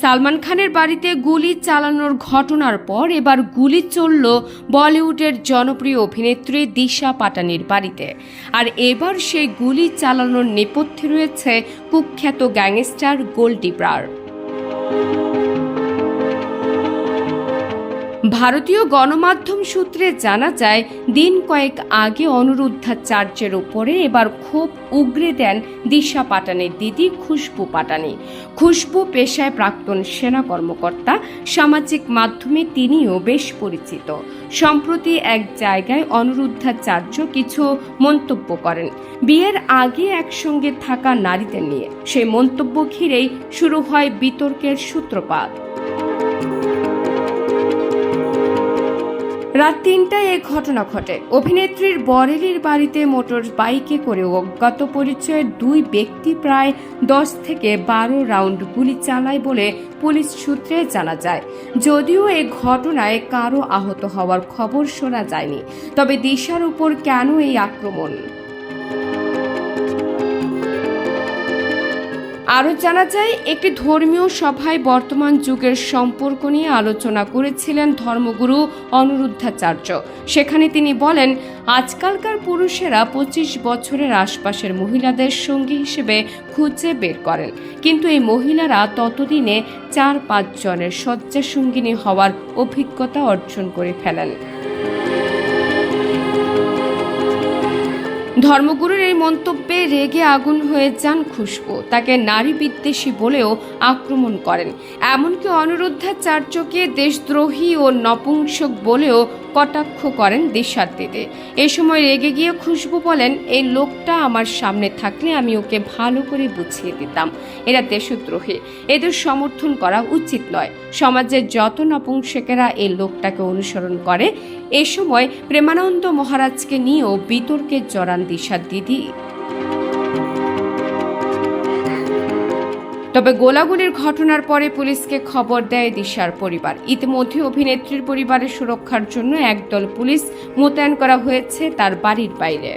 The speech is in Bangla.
সালমান খানের বাড়িতে গুলি চালানোর ঘটনার পর এবার গুলি চলল বলিউডের জনপ্রিয় অভিনেত্রী দিশা পাটানির বাড়িতে। আর এবার সেই গুলি চালানোর নেপথ্যে রয়েছে কুখ্যাত গ্যাংস্টার গোল্ডি ব্রার। ভারতীয় গণমাধ্যম সূত্রে জানা যায়, দিন কয়েক আগে অনুরুদ্ধাচার্যের উপরে এবার ক্ষোভ উগরে দেন দিশা পাটানের দিদি খুশবু পাটানি। খুশবু পেশায় প্রাক্তন সেনা কর্মকর্তা, সামাজিক মাধ্যমে তিনিও বেশ পরিচিত। সম্প্রতি এক জায়গায় অনুরুদ্ধাচার্য কিছু মন্তব্য করেন। বিয়ের আগে একসঙ্গে থাকা নারীদের নিয়ে। সেই মন্তব্য ঘিরেই শুরু হয় বিতর্কের সূত্রপাত। রাত তিনটায় এ ঘটনা ঘটে। অভিনেত্রীর বরেলির বাড়িতে মোটর বাইকে করে অজ্ঞাত পরিচয়ের দুই ব্যক্তি প্রায় দশ থেকে বারো রাউন্ড গুলি চালায় বলে পুলিশ সূত্রে জানা যায়। যদিও এ ঘটনায় কারও আহত হওয়ার খবর শোনা যায়নি। তবে দিশার উপর কেন এই আক্রমণ? আরও জানা যায়, একটি ধর্মীয় সভায় বর্তমান যুগের সম্পর্ক নিয়ে আলোচনা করেছিলেন ধর্মগুরু অনিরুদ্ধাচার্য। সেখানে তিনি বলেন, আজকালকার পুরুষেরা পঁচিশ বছরের আশপাশের মহিলাদের সঙ্গী হিসেবে খুঁজে বের করেন। কিন্তু এই মহিলারা ততদিনে চার পাঁচ জনের শয্যা সঙ্গিনী হওয়ার অভিজ্ঞতা অর্জন করে ফেলেন। ধর্মগুরুর এই মন্তব্যে রেগে আগুন হয়ে যান খুশবু। তাকে নারী বিদ্বেষী বলেও আক্রমণ করেন। এমনকি অনুরুদ্ধাচার্যকে দেশদ্রোহী ও নপুংসক বলেও কটাক্ষ করেন দেশাত্মীতে এ সময় রেগে গিয়ে খুশবু বলেন, এই লোকটা আমার সামনে থাকলে আমি ওকে ভালো করে বুঝিয়ে দিতাম। এরা দেশদ্রোহী। এদের সমর্থন করা উচিত নয়। সমাজের যত নপুংসকেরা এই লোকটাকে অনুসরণ করে, এ সময় প্রেমানন্দ মহারাজকে নিয়েও বিতর্কে জড়ান দিশার দিদি। তবে গোলাগুলির ঘটনার পরে পুলিশকে খবর দেয় দিশার পরিবার। ইতিমধ্যে অভিনেত্রীর পরিবারের সুরক্ষার জন্য একদল পুলিশ মোতায়েন করা হয়েছে তার বাড়ির বাইরে।